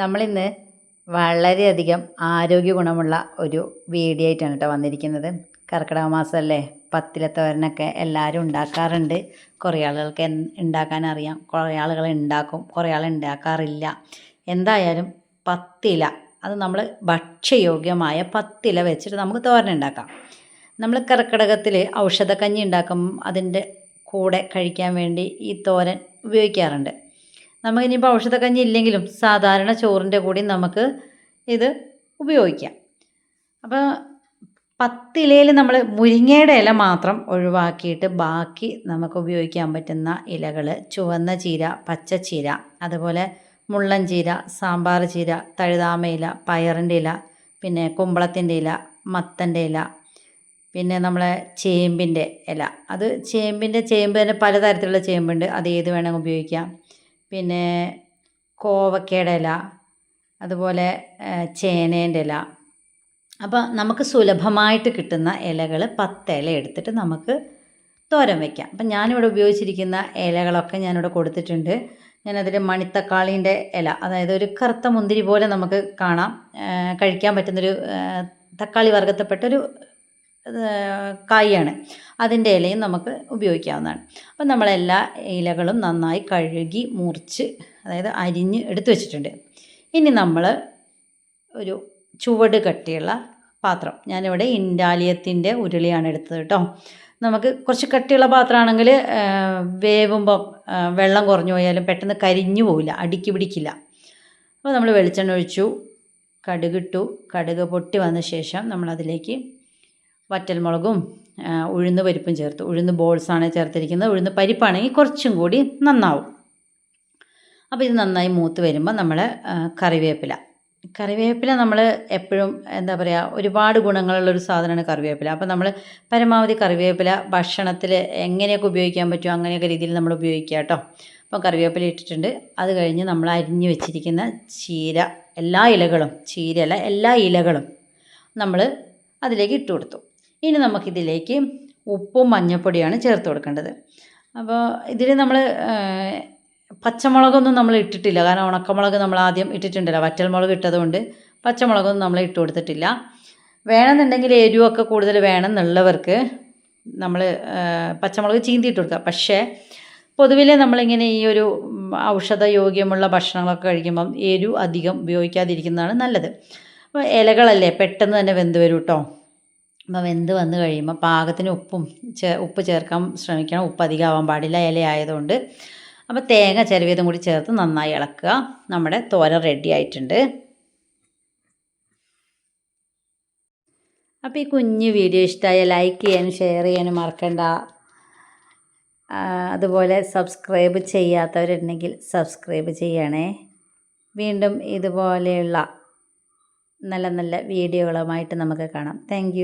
നമ്മളിന്ന് വളരെയധികം ആരോഗ്യ ഗുണമുള്ള ഒരു വീഡിയോ ആയിട്ടാണ് കേട്ടോ വന്നിരിക്കുന്നത്. കർക്കിടക മാസമല്ലേ? പത്തിലത്തോരനൊക്കെ എല്ലാവരും ഉണ്ടാക്കാറുണ്ട്. കുറേ ആളുകൾക്ക് ഉണ്ടാക്കാൻ അറിയാം. കുറേ ആളുകൾ ഉണ്ടാക്കും. കുറേ ആൾ ഉണ്ടാക്കാറില്ല. എന്തായാലും പത്തില അത് നമ്മൾ ഭക്ഷ്യയോഗ്യമായ പത്തില വെച്ചിട്ട് നമുക്ക് തോരൻ ഉണ്ടാക്കാം. നമ്മൾ കർക്കിടകത്തിൽ ഔഷധക്കഞ്ഞി ഉണ്ടാക്കും. അതിന്റെ കൂടെ കഴിക്കാൻ വേണ്ടി ഈ തോരൻ ഉപയോഗിക്കാറുണ്ട്. നമുക്കിനിയിപ്പോൾ ഔഷധക്കഞ്ഞി ഇല്ലെങ്കിലും സാധാരണ ചോറിന്റെ കൂടി നമുക്ക് ഇത് ഉപയോഗിക്കാം. അപ്പോൾ പത്തിലയിൽ നമ്മൾ മുരിങ്ങയുടെ ഇല മാത്രം ഒഴിവാക്കിയിട്ട് ബാക്കി നമുക്ക് ഉപയോഗിക്കാൻ പറ്റുന്ന ഇലകൾ ചുവന്ന ചീര പച്ചച്ചീര അതുപോലെ മുള്ളൻ ചീര സാമ്പാർ ചീര തഴുതാമ ഇല പയറിന്റെ ഇല പിന്നെ കുമ്പളത്തിന്റെ ഇല മത്തന്റെ ഇല പിന്നെ നമ്മളെ ചേമ്പിന്റെ ഇല. അത് ചേമ്പിന്റെ ചേമ്പ് തന്നെ പലതരത്തിലുള്ള ചേമ്പുണ്ട്. അത് ഏത് വേണമെങ്കിൽ ഉപയോഗിക്കാം. പിന്നെ കോവക്കയുടെ ഇല അതുപോലെ ചേനേന്റെ ഇല. അപ്പോൾ നമുക്ക് സുലഭമായിട്ട് കിട്ടുന്ന ഇലകൾ പത്ത് ഇല എടുത്തിട്ട് നമുക്ക് തോരൻ വയ്ക്കാം അപ്പം ഞാനിവിടെ ഉപയോഗിച്ചിരിക്കുന്ന ഇലകളൊക്കെ ഞാനിവിടെ കൊടുത്തിട്ടുണ്ട്. ഞാനതിൽ മണിത്തക്കാളീന്റെ ഇല അതായത് ഒരു കറുത്ത മുന്തിരി പോലെ നമുക്ക് കാണാം. കഴിക്കാൻ പറ്റുന്നൊരു തക്കാളി വർഗത്തിൽപ്പെട്ടൊരു കായാണ്. അതിന്റെ ഇലയും നമുക്ക് ഉപയോഗിക്കാവുന്നതാണ്. അപ്പം നമ്മളെല്ലാ ഇലകളും നന്നായി കഴുകി മുറിച്ച് അതായത് അരിഞ്ഞ് എടുത്തു വെച്ചിട്ടുണ്ട്. ഇനി നമ്മൾ ഒരു ചുവട് കട്ടിയുള്ള പാത്രം. ഞാനിവിടെ ഇൻഡാലിയത്തിന്റെ ഉരുളിയാണ് എടുത്തത് കേട്ടോ. നമുക്ക് കുറച്ച് കട്ടിയുള്ള പാത്രമാണെങ്കിൽ വേവുമ്പം വെള്ളം കുറഞ്ഞു പോയാലും പെട്ടെന്ന് കരിഞ്ഞു പോവില്ല അടുക്കി പിടിക്കില്ല. അപ്പോൾ നമ്മൾ വെളിച്ചെണ്ണ ഒഴിച്ചു കടുകിട്ടു കടുക് പൊട്ടി വന്ന ശേഷം നമ്മളതിലേക്ക് വറ്റൽമുളകും ഉഴുന്ന് പരിപ്പും ചേർത്ത്. ഉഴുന്ന് ബോൾസാണ് ചേർത്തിരിക്കുന്നത്. ഉഴുന്ന് പരിപ്പാണെങ്കിൽ കുറച്ചും കൂടി നന്നാവും. അപ്പോൾ ഇത് നന്നായി മൂത്ത് വരുമ്പോൾ നമ്മൾ കറിവേപ്പില. കറിവേപ്പില നമ്മൾ എപ്പോഴും എന്താ പറയുക ഒരുപാട് ഗുണങ്ങളുള്ളൊരു സാധനമാണ് കറിവേപ്പില. അപ്പോൾ നമ്മൾ പരമാവധി കറിവേപ്പില ഭക്ഷണത്തിൽ എങ്ങനെയൊക്കെ ഉപയോഗിക്കാൻ പറ്റുമോ അങ്ങനെയൊക്കെ രീതിയിൽ നമ്മൾ ഉപയോഗിക്കുക കേട്ടോ. അപ്പോൾ കറിവേപ്പില ഇട്ടിട്ടുണ്ട്. അത് കഴിഞ്ഞ് നമ്മൾ അരിഞ്ഞു വെച്ചിരിക്കുന്ന ചീര എല്ലാ ഇലകളും ചീരയല്ല എല്ലാ ഇലകളും നമ്മൾ അതിലേക്ക് ഇട്ട് കൊടുത്തു. ഇനി നമുക്കിതിലേക്ക് ഉപ്പും മഞ്ഞൾപ്പൊടിയാണ് ചേർത്ത് കൊടുക്കേണ്ടത്. അപ്പോൾ ഇതിൽ നമ്മൾ പച്ചമുളകൊന്നും നമ്മൾ ഇട്ടിട്ടില്ല. കാരണം ഉണക്കമുളക് നമ്മൾ ആദ്യം ഇട്ടിട്ടുണ്ടല്ലോ. വറ്റൽമുളക് ഇട്ടതുകൊണ്ട് പച്ചമുളകൊന്നും നമ്മൾ ഇട്ട് കൊടുത്തിട്ടില്ല. വേണമെന്നുണ്ടെങ്കിൽ എരിവൊക്കെ കൂടുതൽ വേണമെന്നുള്ളവർക്ക് നമ്മൾ പച്ചമുളക് ചീന്തിയിട്ട് കൊടുക്കുക പക്ഷേ പൊതുവിലെ നമ്മളിങ്ങനെ ഈ ഒരു ഔഷധ ഔഷധയോഗ്യമുള്ള ഭക്ഷണങ്ങളൊക്കെ കഴിക്കുമ്പം എരിവ് അധികം ഉപയോഗിക്കാതിരിക്കുന്നതാണ് നല്ലത്. അപ്പോൾ ഇലകളല്ലേ പെട്ടെന്ന് തന്നെ വെന്ത് വരും കേട്ടോ അപ്പോൾ വെന്ത് വന്ന് കഴിയുമ്പോൾ പാകത്തിന് ഉപ്പും ചേ ഉപ്പ് ചേർക്കാൻ ശ്രമിക്കണം. ഉപ്പ് അധികം ആവാൻ പാടില്ല. ഇല ആയതുകൊണ്ട്. അപ്പോൾ തേങ്ങ ചിരവിയതും കൂടി ചേർത്ത് നന്നായി ഇളക്കുക. നമ്മുടെ തോര റെഡി ആയിട്ടുണ്ട്. അപ്പോൾ ഈ കുഞ്ഞ് വീഡിയോ ഇഷ്ടമായ ലൈക്ക് ചെയ്യാനും ഷെയർ ചെയ്യാനും മറക്കണ്ട. അതുപോലെ സബ്സ്ക്രൈബ് ചെയ്യാത്തവരുണ്ടെങ്കിൽ സബ്സ്ക്രൈബ് ചെയ്യണേ. വീണ്ടും ഇതുപോലെയുള്ള നല്ല നല്ല വീഡിയോകളുമായിട്ട് നമുക്ക് കാണാം. താങ്ക്